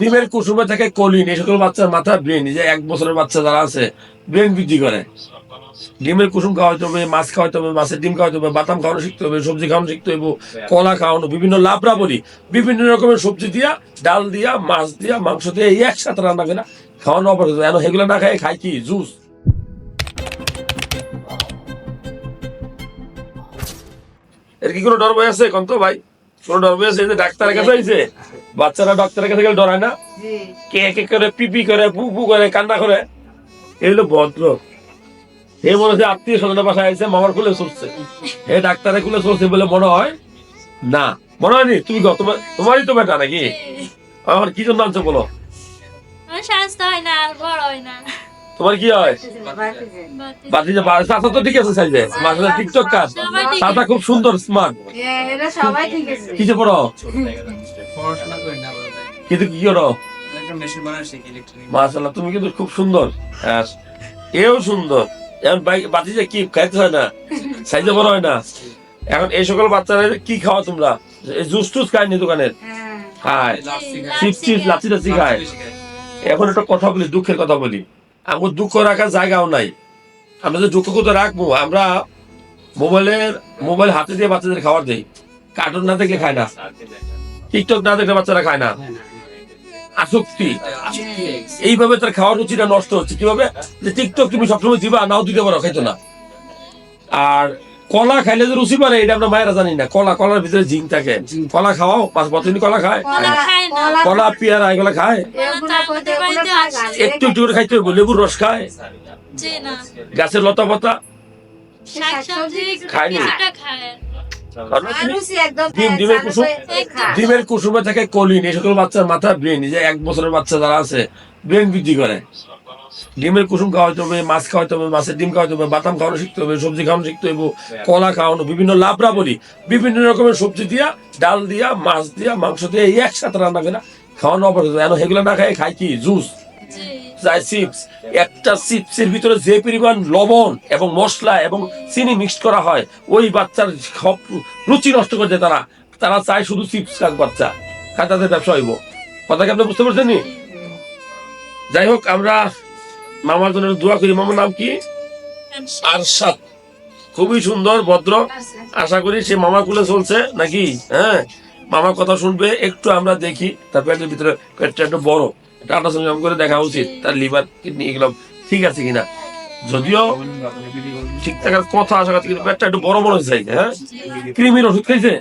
ডিমের কুসুমে থাকে কলিন, এই সকল বাচ্চার মাথা ব্রেন যে এক বছরের বাচ্চা যারা আছে, ব্রেন বৃদ্ধি করে। ডিমের কুসুম খাওয়াতে হবে, মাছ খাওয়াতে হবে, মাছের ডিম খাওয়াতে হবে, বাদাম খাওয়ানো শিখতে হবে, সবজি খাওয়ানো শিখতে হবে কলা খাওয়ানো, বিভিন্ন লাবড়া বলি, বিভিন্ন রকমের সবজি দিয়া, ডাল দিয়া, মাছ দিয়া, মাংস দিয়ে, এই একসাথে রান্না করে খাওয়ানো অপরিচিত এখন এগুলো না খাই খাই কি? জুস। এর কি কোনো ডর ভয় আছে কন্ত ভাই? কোনো ডর এই যে ডাক্তারের কাছে আইছে? বাচ্চারা ডাক্তারের কাছে গেলে ডরায় না? কে কে করে পিপি করে পু পু করে কান্না করে? এগুলো ভদ্র। এ মনে হচ্ছে আত্মীয় স্বজনের বাসায় আইছে মামার কুলে চলছে এ ডাক্তারের কুলে চলছে বলে মনে হয় না। মনে হয়নি? তুমি তোমার তোমারই তো বেটা নাকি? আমার কি জন্য আনছো বলো? স্বাস্থ্য হয় না বড় হয় না। তোমার কি হয়? বাতি যে চাচা তো ঠিক আছে সাইজে মাসে টিকটক কাজ। চাচা খুব সুন্দর স্মার্ট এরা সবাই ঠিক আছে। কি যে পড়ো? কিন্তু কি করো? মাশাআল্লাহ তুমি কিন্তু খুব সুন্দর। হ্যাঁ এও সুন্দর। এখন ভাই- বাতি যে কি খাইতে হয় না? সাইজে বড় হয় না? এখন এই সকল বাচ্চারা কি খাওয়া তোমরা? এই জুস টুস খায়নি দোকানের? হ্যাঁ। খায়। চিপস চিপস লাচি লাচি খায়। এখন একটা কথা বলি দুঃখের কথা বলি। আমার দুঃখ রাখার জায়গাও নাই। আমরা যে দুঃখ কোথাও রাখব? আমরা মোবাইলের মোবাইল হাতে দিয়ে বাচ্চাদের খাবার দিই। কার্টুন না দেখলে খায় না। টিকটক না দেখলে বাচ্চারা খায় না। আসক্তি। এইভাবে তার খাওয়ার রুচিটা নষ্ট হচ্ছে। কীভাবে? যে টিকটক তুমি সবসময় দিবা, নাও দিতে পারো, খাইতো না। আর কলা খাইলে যে রুচি পারে এটা আমরা মায়েরা জানি না। কলা কলার ভিতরে জিং থাকে। কলা খাওয়াও পাঁচ বছর কলা খায় কলা খায় না। কলা পেয়ারা এগুলো খায় একটু একটু করে খাইতে হবে লেবুর রস খায়। গাছের লতা পাতা। খায়নি। খায় ডিম ডিমের কুসুম ডিমের কুসুমে থাকে কলিন। এই সকল বাচ্চার মাথা ব্রেন যে এক বছরের বাচ্চা যারা আছে ব্রেন বৃদ্ধি করে। ডিমের কুসুম খাওয়াইতে হবে, মাছ খাওয়াইতে হবে, মাছের ডিম খাওয়াইতে হবে, বাদাম খাওয়ানো শিখতে হবে, সবজি খাওয়ানো শিখতে হবে কলা খাওয়ানো, বিভিন্ন লাবড়া বলি, বিভিন্ন রকমের সবজি দিয়া, ডাল দিয়া, মাছ দিয়া, মাংস দিয়ে একসাথে রান্না করে খাওয়ানো অপরিচিত এখন এগুলো না খাই খাই কি? Juice chips. একটা চিপসের ভিতরে যে পরিমাণ লবণ এবং মশলা এবং চিনি মিক্সড করা হয়, ওই বাচ্চার সব রুচি নষ্ট করে দেয় তারা। তারা চায় শুধু চিপস খাক বাচ্চা, খায় তাদের ব্যবসা হইব। কথা কি আপনি বুঝতে পারছেন যাই হোক, আমরা মামার জন্য দোয়া করি। মামার নাম কি? আরশাদ। খুবই সুন্দর, ভদ্র। আশা করি সে মামা কুলে চলছে নাকি? হ্যাঁ? মামার কথা শুনবে, একটু আমরা দেখি। তার পেটের ভিতরে পেটটা একটু বড়। এটা আল্ট্রাসাউন্ড করে দেখা উচিত। তার লিভার, কিডনি এগুলো ঠিক আছে কিনা? যদিও ঠিক থাকার কথা আশা করছি, কিন্তু পেটটা একটু বড় মনে হচ্ছে হ্যাঁ? কৃমির ওষুধ খাইছে?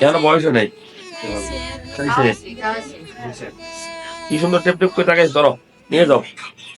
কেন বয়সে নেই। কি সুন্দর টেপ টেপ করে তাকাইছে, ধরো, নিয়ে যাও।